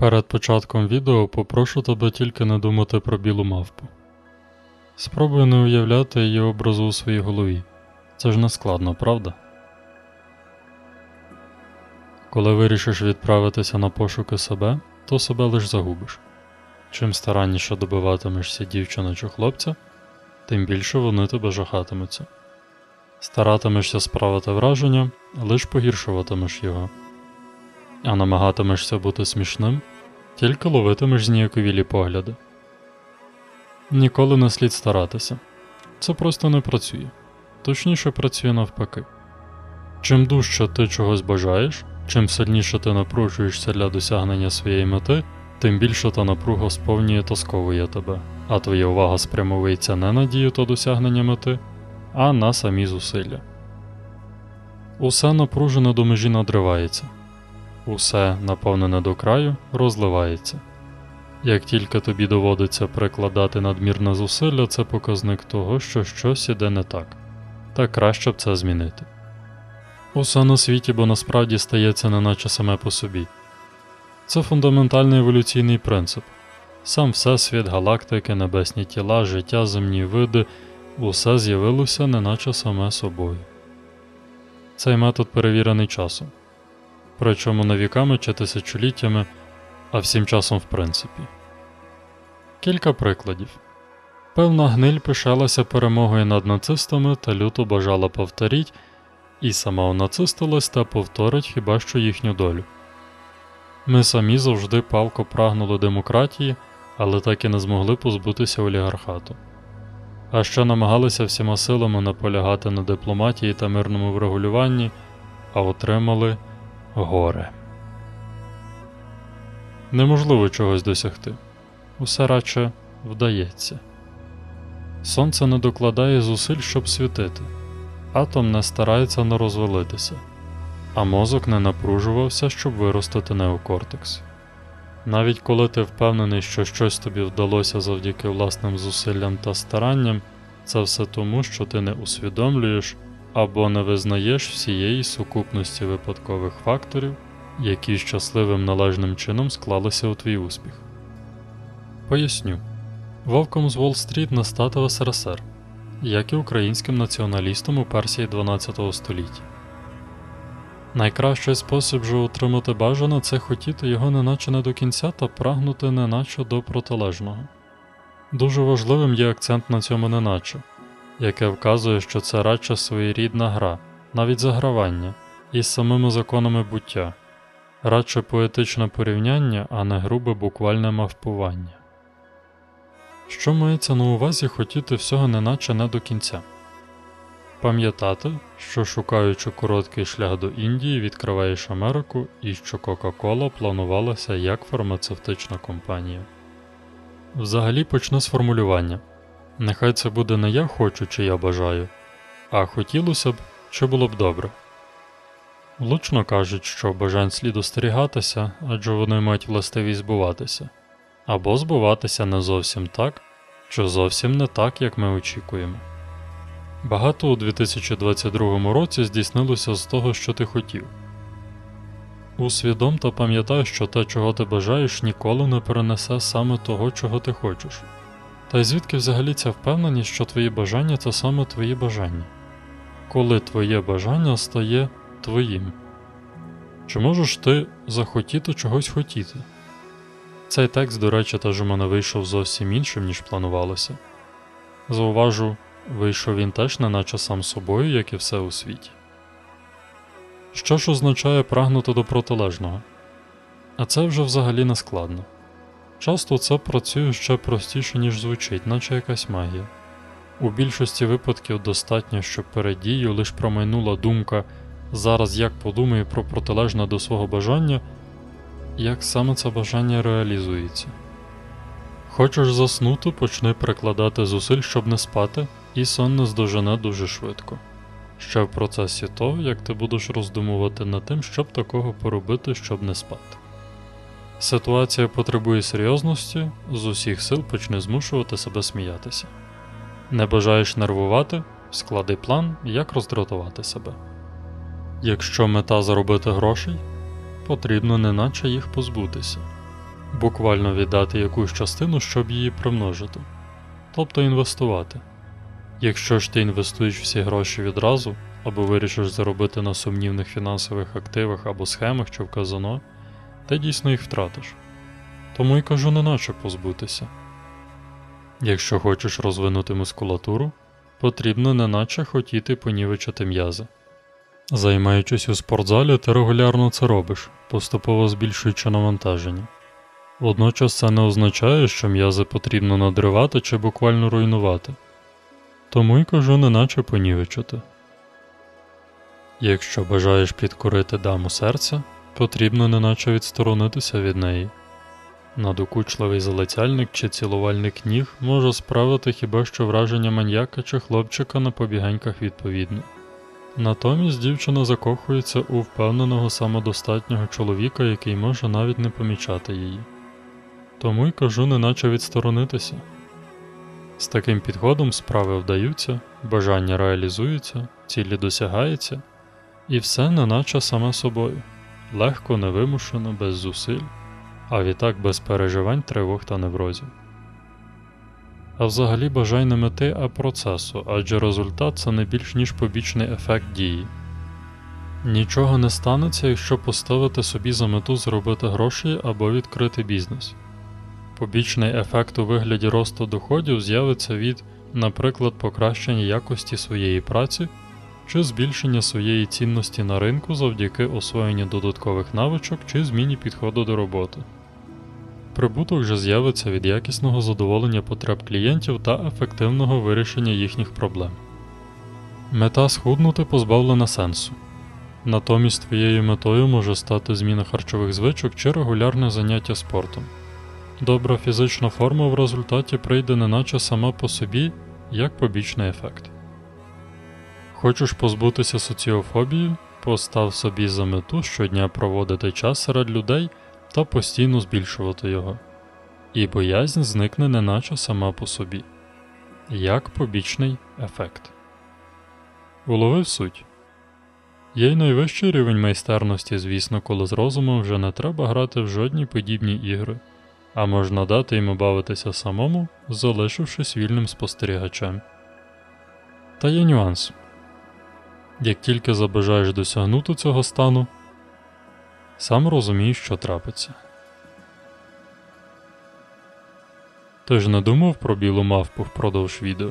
Перед початком відео попрошу тебе тільки не думати про білу мавпу. Спробуй не уявляти її образу у своїй голові. Це ж не складно, правда? Коли вирішиш відправитися на пошуки себе, то себе лиш загубиш. Чим старанніше добиватимешся дівчини чи хлопця, тим більше вони тебе жахатимуться. Старатимешся справити враження, лиш погіршуватимеш його а намагатимешся бути смішним, тільки ловитимеш зніяковілі погляди. Ніколи не слід старатися. Це просто не працює. Точніше працює навпаки. Чим дужче ти чогось бажаєш, чим сильніше ти напружуєшся для досягнення своєї мети, тим більше та напруга сповнює та сковує тебе, а твоя увага спрямовується не на дію та досягнення мети, а на самі зусилля. Усе напружене до межі надривається, усе, наповнене до краю, розливається. Як тільки тобі доводиться прикладати надмірне зусилля, це показник того, що щось іде не так, та краще б це змінити. Усе на світі, бо насправді стається неначе саме по собі. Це фундаментальний еволюційний принцип. Сам Всесвіт, галактики, небесні тіла, життя, земні види, усе з'явилося неначе саме собою. Цей метод перевірений часом причому не віками чи тисячоліттями, а всім часом в принципі. Кілька прикладів. Певна гниль пишалася перемогою над нацистами та люто бажала повторіть, і сама онацистилась та повторить хіба що їхню долю. Ми самі завжди палко прагнули демократії, але так і не змогли позбутися олігархату. А ще намагалися всіма силами наполягати на дипломатії та мирному врегулюванні, а отримали горе. Неможливо чогось досягти. Усе радше вдається. Сонце не докладає зусиль, щоб світити, атом не старається не розвалитися, а мозок не напружувався, щоб виростити неокортекс. Навіть коли ти впевнений, що щось тобі вдалося завдяки власним зусиллям та старанням, це все тому, що ти не усвідомлюєш або не визнаєш всієї сукупності випадкових факторів, які щасливим належним чином склалися у твій успіх. Поясню. Вовком з Уолл-стріт не стати в СРСР, як і українським націоналістом у Персії 12 століття. Найкращий спосіб же отримати бажане це хотіти його неначе не до кінця та прагнути неначе до протилежного. Дуже важливим є акцент на цьому неначе яке вказує, що це радше своєрідна гра, навіть загравання, із самими законами буття, радше поетичне порівняння, а не грубе буквальне мавпування. Що мається на увазі хотіти всього неначе не до кінця? Пам'ятати, що шукаючи короткий шлях до Індії, відкриваєш Америку і що Кока-Кола планувалася як фармацевтична компанія. Взагалі почну з формулювання. Нехай це буде не я хочу чи я бажаю, а хотілося б, що було б добре. Влучно кажуть, що бажань слід остерігатися, адже вони мають властивість збуватися, або збуватися не зовсім так, чи зовсім не так, як ми очікуємо. Багато у 2022 році здійснилося з того, що ти хотів. Усвідом та пам'ятай, що те, чого ти бажаєш, ніколи не перенесе саме того, чого ти хочеш. Та й звідки взагалі ця впевненість, що твої бажання це саме твої бажання? Коли твоє бажання стає твоїм? Чи можеш ти захотіти чогось хотіти? Цей текст, до речі, теж у мене вийшов зовсім іншим, ніж планувалося. Зауважу, вийшов він теж не наче сам собою, як і все у світі. Що ж означає прагнути до протилежного? А це вже взагалі не складно. Часто це працює ще простіше, ніж звучить, наче якась магія. У більшості випадків достатньо, щоб перед дією лише промайнула думка зараз як подумаю про протилежне до свого бажання, як саме це бажання реалізується. Хочеш заснути, почни прикладати зусиль, щоб не спати, і сон не здожене дуже швидко. Ще в процесі того, як ти будеш роздумувати над тим, щоб такого поробити, щоб не спати. Ситуація потребує серйозності, з усіх сил почни змушувати себе сміятися. Не бажаєш нервувати, склади план, як роздратувати себе. Якщо мета заробити грошей, потрібно неначе їх позбутися. буквально віддати якусь частину, щоб її примножити, тобто інвестувати. Якщо ж ти інвестуєш всі гроші відразу, або вирішиш заробити на сумнівних фінансових активах або схемах чи в казино, ти дійсно їх втратиш. Тому й кажу неначе позбутися. Якщо хочеш розвинути мускулатуру, потрібно неначе хотіти понівечити м'язи. Займаючись у спортзалі, ти регулярно це робиш, поступово збільшуючи навантаження. Водночас це не означає, що м'язи потрібно надривати чи буквально руйнувати. Тому й кажу неначе понівечити. Якщо бажаєш підкорити даму серця, потрібно неначе відсторонитися від неї. Надокучливий залицяльник чи цілувальник ніг може справити хіба що враження маньяка чи хлопчика на побігеньках відповідно. Натомість дівчина закохується у впевненого самодостатнього чоловіка, який може навіть не помічати її. Тому й кажу неначе відсторонитися. З таким підходом справи вдаються, бажання реалізуються, цілі досягаються, і все неначе саме собою, легко, невимушено, без зусиль, а відтак без переживань, тривог та неврозів. А взагалі бажай не мети, а процесу, адже результат це не більш ніж побічний ефект дії. Нічого не станеться, якщо поставити собі за мету зробити гроші або відкрити бізнес. Побічний ефект у вигляді росту доходів з'явиться від, наприклад, покращення якості своєї праці чи збільшення своєї цінності на ринку завдяки освоєнню додаткових навичок чи зміні підходу до роботи. Прибуток же з'явиться від якісного задоволення потреб клієнтів та ефективного вирішення їхніх проблем. Мета схуднути позбавлена сенсу. Натомість твоєю метою може стати зміна харчових звичок чи регулярне заняття спортом. Добра фізична форма в результаті прийде неначе сама по собі, як побічний ефект. Хочеш позбутися соціофобії? Постав собі за мету щодня проводити час серед людей та постійно збільшувати його. І боязнь зникне неначе сама по собі, як побічний ефект. Уловив суть. Є й найвищий рівень майстерності, звісно, коли з розумом вже не треба грати в жодні подібні ігри, а можна дати йому бавитися самому, залишившись вільним спостерігачем. Та є нюанс. Як тільки забажаєш досягнути цього стану, сам розумієш, що трапиться. Ти ж не думав про білу мавпу впродовж відео?